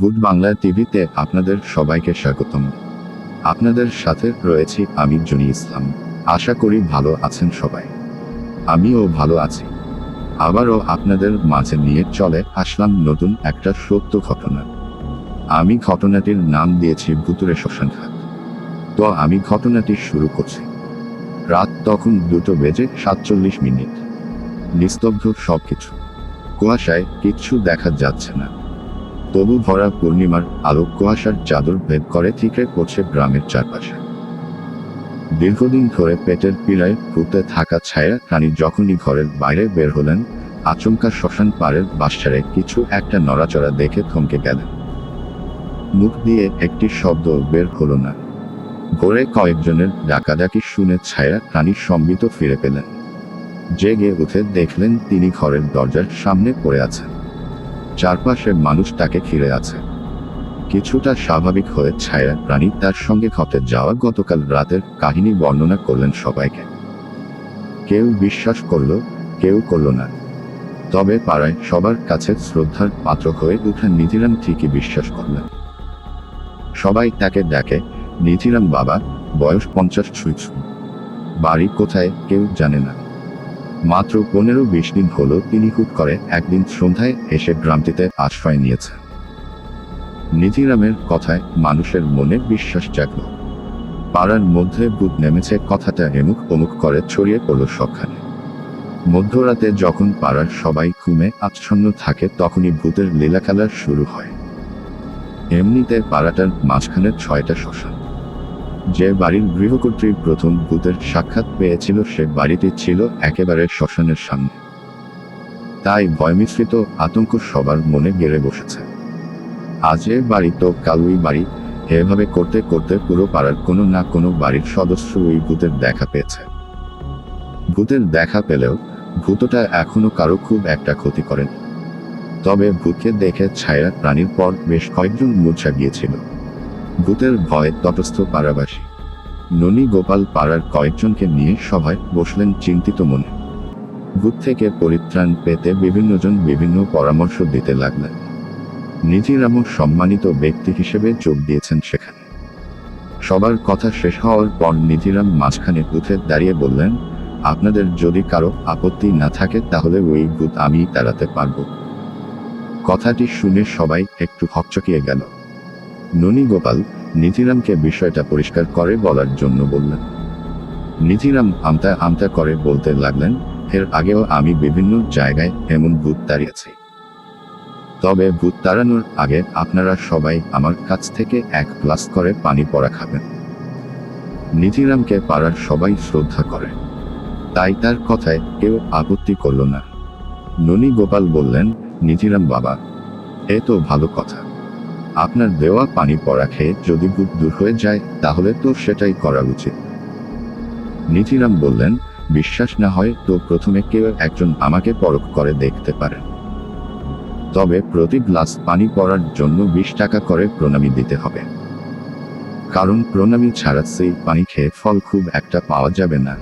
Good Bangla টিভিতে আপনাদের সবাইকে স্বাগতম। আপনাদের সাথে রয়েছি আমি জনি ইসলাম। আশা করি ভালো আছেন সবাই। আমিও ভালো আছি। আবারও আপনাদের মাঝে নিয়ে চলে আসলাম নতুন একটা সত্য ঘটনা। আমি ঘটনাটির নাম দিয়েছি ভুতুরে শ্মশানঘাট। তো আমি ঘটনাটি শুরু করছি। রাত তখন দুটো বেজে সাতচল্লিশ মিনিট। নিস্তব্ধ সবকিছু। কুয়াশায় কিচ্ছু দেখা যাচ্ছে না। তবু ভরা পূর্ণিমার আলোক কুয়াশার চাদর ভেদ করে ঠিকরে পড়ছে গ্রামের চারপাশে। দীর্ঘদিন ধরে পেটের পীড়ায় ফুটে থাকা ছায়া প্রাণী যখনই ঘরের বাইরে বের হলেন, আচমকা শ্মশান পাড়ের বাসারে কিছু একটা নড়াচড়া দেখে থমকে গেলেন। মুখ দিয়ে একটি শব্দ বের হলো না। ভোরে কয়েকজনের ডাকাডাকি শুনে ছায়া প্রাণী সম্বিত ফিরে পেলেন। জেগে উঠে দেখলেন তিনি ঘরের দরজার সামনে পড়ে আছেন। চারপাশে মানুষ তাকে ঘিরে আছে। কিছুটা স্বাভাবিক হয়ে ছায়া প্রাণী তার সঙ্গে ঘটে যাওয়া গতকাল রাতের কাহিনী বর্ণনা করলেন সবাইকে। কেউ বিশ্বাস করল, কেউ করল না। তবে পাড়ায় সবার কাছে শ্রদ্ধার পাত্র হয়ে উঠে নিধিরাম ঠিকই বিশ্বাস করলেন। সবাই তাকে ডাকে নিধিরাম বাবা, বয়স পঞ্চাশ ছুঁই। বাড়ি কোথায় কেউ জানে না। মাত্র পনেরো বিশ দিন হল তিনি হুট করে একদিন সন্ধ্যায় এসে গ্রামটিতে আশ্রয় নিয়েছেন নিধিরামের কথায় মানুষের মনে বিশ্বাস জাগল। পাড়ার মধ্যে ভূত নেমেছে কথাটা এমুক অমুক করে ছড়িয়ে পড়ল সবখানে। মধ্যরাতে যখন পাড়ার সবাই ঘুমে আচ্ছন্ন থাকে তখনই ভূতের লীলা খেলা শুরু হয়। এমনিতে পাড়াটার মাঝখানে ছয়টা শ্মশান। যে বাড়ির গৃহকর্ত্রী প্রথম ভূতের সাক্ষাৎ পেয়েছিল সে বাড়িটি ছিল একেবারে শ্মশানের সামনে। তাই ভয়মিশ্রিত আতঙ্ক সবার মনে গেড়ে বসেছে। আজ এ বাড়ি তো কালুই বাড়ি, এভাবে করতে করতে পুরো পাড়ার কোনো না কোনো বাড়ির সদস্য ওই ভূতের দেখা পেয়েছে। ভূতের দেখা পেলেও ভূতটা এখনও কারও খুব একটা ক্ষতি করেনি। তবে ভূতকে দেখে ছায়া প্রাণীর পর বেশ কয়েকজন মূর্ছা গিয়েছিল। ভূতের ভয়ে তটস্থ পাড়াবাসী। ননী গোপাল পাড়ার কয়েকজনকে নিয়ে সভায় বসলেন চিন্তিত মনে। ভূত থেকে পরিত্রাণ পেতে বিভিন্নজন বিভিন্ন পরামর্শ দিতে লাগলেন। নিধিরামও সম্মানিত ব্যক্তি হিসেবে যোগ দিয়েছেন সেখানে। সবার কথা শেষ হওয়ার পর নিধিরাম মাঝখানে উঠে দাঁড়িয়ে বললেন, আপনাদের যদি কারও আপত্তি না থাকে তাহলে ওই ভূত আমি তাড়াতে পারব। কথাটি শুনে সবাই একটু হকচকিয়ে গেল। ননী গোপাল নিধিরামকে বিষয়টা পরিষ্কার করে বলার জন্য বললেন। নিধিরাম আমতা আমতা করে বলতে লাগলেন, এর আগেও আমি বিভিন্ন জায়গায় এমন ভূত তাড়িয়েছি। তবে ভূত তাড়ানোর আগে আপনারা সবাই আমার কাছ থেকে এক গ্লাস করে পানি পড়া খাবেন। নিধিরামকে পাড়ার সবাই শ্রদ্ধা করে। তাই তার কথায় কেউ আপত্তি করল না। ননী গোপাল বললেন নিধিরাম বাবা, এ তো ভালো কথা। আপনার দেওয়া পানি পড়া খেয়ে যদি ভূত দূর হয়ে যায়, তাহলে তো সেটাই করা উচিত। নিধিরাম বললেন, বিশ্বাস না হয় তো প্রথমে কেউ একজন আমাকে পরখ করে দেখতে পারেন তবে প্রতি গ্লাস পানি পড়ার জন্য বিশ টাকা করে প্রণামী দিতে হবে। কারণ প্রণামী ছাড়া সেই পানি খেয়ে ফল খুব একটা পাওয়া যাবে না।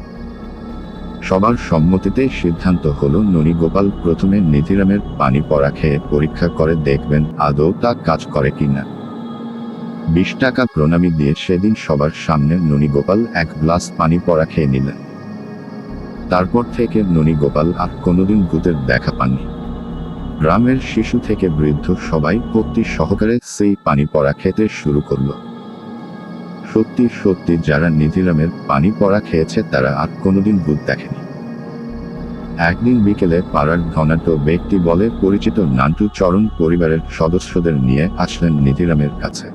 সবার সম্মতিতে সিদ্ধান্ত হলো ননী গোপাল প্রথমে নিধিরামের পানি পড়া খেয়ে পরীক্ষা করে দেখবেন আদৌ তা কাজ করে কিনা। বিশ টাকা প্রণামী দিয়ে সেদিন সবার সামনে ননী গোপাল এক গ্লাস পানি পড়া খেয়ে নিলেন। তারপর থেকে ননী গোপাল আর কোনোদিন ভূতের দেখা পাননি। গ্রামের শিশু থেকে বৃদ্ধ সবাই ভক্তি সহকারে সেই পানি পড়া খেতে শুরু করল। সত্যি সত্যি যারা নিধিরামের পানি পড়া খেয়েছে, তারা আর কোনোদিন ভূত দেখেনি। একদিন বিকেলে পাড়ার ধনাঢ্য ব্যক্তি বলে পরিচিত নান্টু চরণ পরিবারের সদস্যদের নিয়ে আসলেন নিধিরামের কাছে।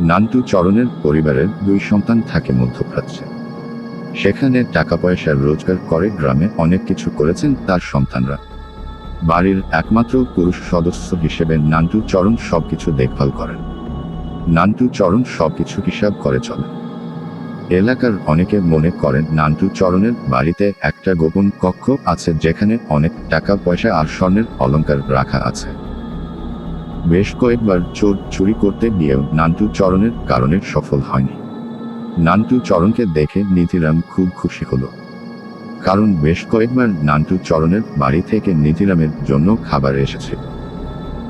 নান্টু চরণের পরিবারের দুই সন্তান থাকে মধ্যপ্রাচ্যে। সেখানে টাকা পয়সা রোজগার করে গ্রামে অনেক কিছু করেছেন তার সন্তানরা। বাড়ির একমাত্র পুরুষ সদস্য হিসেবে নান্টু চরণ সবকিছু দেখভাল করেন। নান্টু চরণ সবকিছু হিসাব করে চলে। এলাকার অনেকে মনে করেন নান্টু চরণের বাড়িতে একটা গোপন কক্ষ আছে যেখানে অনেক টাকা, পয়সা আর স্বর্ণের অলংকার রাখা আছে। বেশ কয়েকবার চোর চুরি করতে গিয়েও নান্টু চরণের কারণে সফল হয়নি। নান্টু চরণকে দেখে নিধিরাম খুব খুশি হলো। কারণ বেশ কয়েকবার নান্টু চরণের বাড়ি থেকে নিধিরামের জন্য খাবার এসেছিল।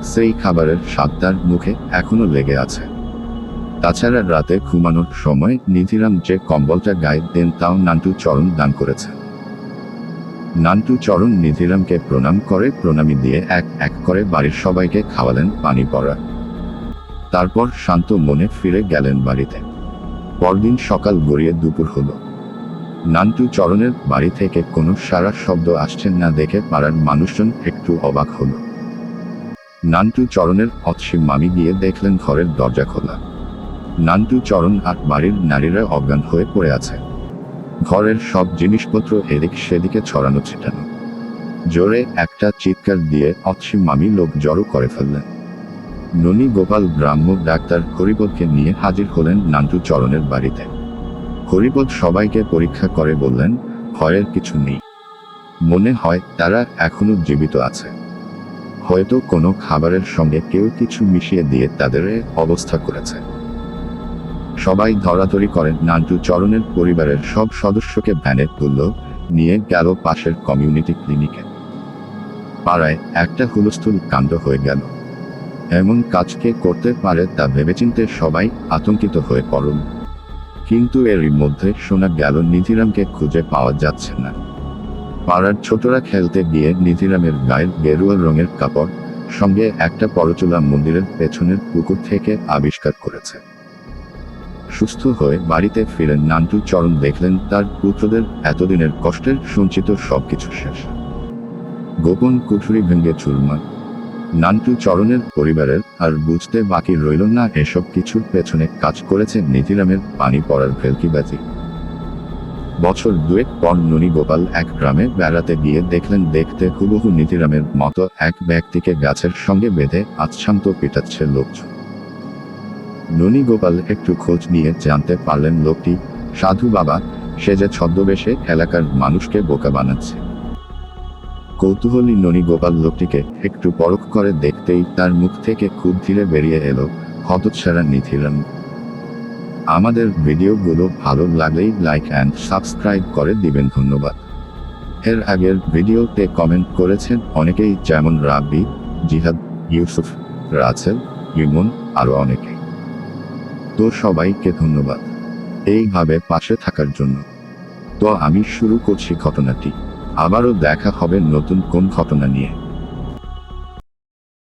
সেই খাবারের স্বাদ তার মুখে এখনও লেগে আছে। তাছাড়া রাতে ঘুমানোর সময় নিধিরাম যে কম্বলটা গায়ে দেন তাও নান্টু চরণ দান করেছে। নান্টু চরণ নিধিরামকে প্রণাম করে, প্রণামী দিয়ে এক এক করে বাড়ির সবাইকে খাওয়ালেন পানি পড়া। তারপর শান্ত মনে ফিরে গেলেন বাড়িতে। পরদিন সকাল গড়িয়ে দুপুর হলো। নান্টু চরণের বাড়ি থেকে কোনো সারা শব্দ আসছেন না দেখে পাড়ার মানুষজন একটু অবাক হলো। নান্টু চরণের অৎসীম মামি গিয়ে দেখলেন ঘরের দরজা খোলা। নান্টু চরণ আর বাড়ির নারীরা অজ্ঞান হয়ে পড়ে আছে। ঘরের সব জিনিসপত্র এদিক সেদিকে ছড়ানো ছিটানো। জোরে একটা চিৎকার দিয়ে অৎসীম মামি লোক জড়ো করে ফেললেন। ননী গোপাল ব্রাহ্ম ডাক্তার হরিপদকে নিয়ে হাজির হলেন নান্টু চরণের বাড়িতে। হরিপদ সবাইকে পরীক্ষা করে বললেন, ভয়ের কিছু নেই। মনে হয় তারা এখনও জীবিত আছে। হয়তো কোনো খাবারের সঙ্গে কেউ কিছু মিশিয়ে দিয়ে তাদের অবস্থা করেছে। সবাই ধরাধরি করেন নান্টু চরণের পরিবারের সব সদস্যকে ভ্যানে তুলল, নিয়ে গেল পাশের কমিউনিটি ক্লিনিকে। পাড়ায় একটা হুলস্থুল কাণ্ড হয়ে গেল। এমন কাজকে করতে পারে তা ভেবেচিন্তে সবাই আতঙ্কিত হয়ে পড়ল। কিন্তু এরই মধ্যে শোনা গেল নিধিরামকে খুঁজে পাওয়া যাচ্ছে না। পাড়ার ছোটরা খেলতে গিয়ে নিধিরামের গায়ের গেরুয়া রঙের কাপড়, সঙ্গে একটা পরচুলা মন্দিরের পেছনের পুকুর থেকে আবিষ্কার করেছে। সুস্থ হয়ে বাড়িতে ফিরেন নান্টু চরণ দেখলেন তার পুত্রদের এতদিনের কষ্টের সঞ্চিত সবকিছু শেষ। গোপন কুঠুরি ভেঙে চুরমার। নান্টু চরণের পরিবারের আর বুঝতে বাকি রইল না এসব কিছুর পেছনে কাজ করেছে নিধিরামের পানি পড়ার ভেলকিবাজি বছর দুয়েক পর ননী গোপাল এক গ্রামে বেড়াতে গিয়ে দেখলেন দেখতে হুবহু নিধিরামের মতো এক ব্যক্তিকে গাছের সঙ্গে বেঁধে আচ্ছান্ত পিটাচ্ছে লোকজন। ননী গোপাল একটু খোঁজ নিয়ে জানতে পারলেন লোকটি, সাধু বাবা, সে যে ছদ্মবেশে এলাকার মানুষকে বোকা বানাচ্ছে। কৌতূহলী ননী গোপাল লোকটিকে একটু পরখ করে দেখতেই তার মুখ থেকে খুব ধীরে বেরিয়ে এলো হতচ্ছাড়া নিধিরাম। আমাদের ভিডিওগুলো ভালো লাগলেই লাইক অ্যান্ড সাবস্ক্রাইব করে দিবেন ধন্যবাদ। এর আগের ভিডিওতে কমেন্ট করেছেন অনেকেই যেমন রাব্বি, জিহাদ, ইউসুফ, রাসেল, ইমন, আরও অনেকেই তো সবাইকে ধন্যবাদ। এইভাবে পাশে থাকার জন্য। তো আমি শুরু করছি ঘটনাটি। আবারও দেখা হবে নতুন কোন ঘটনা নিয়ে।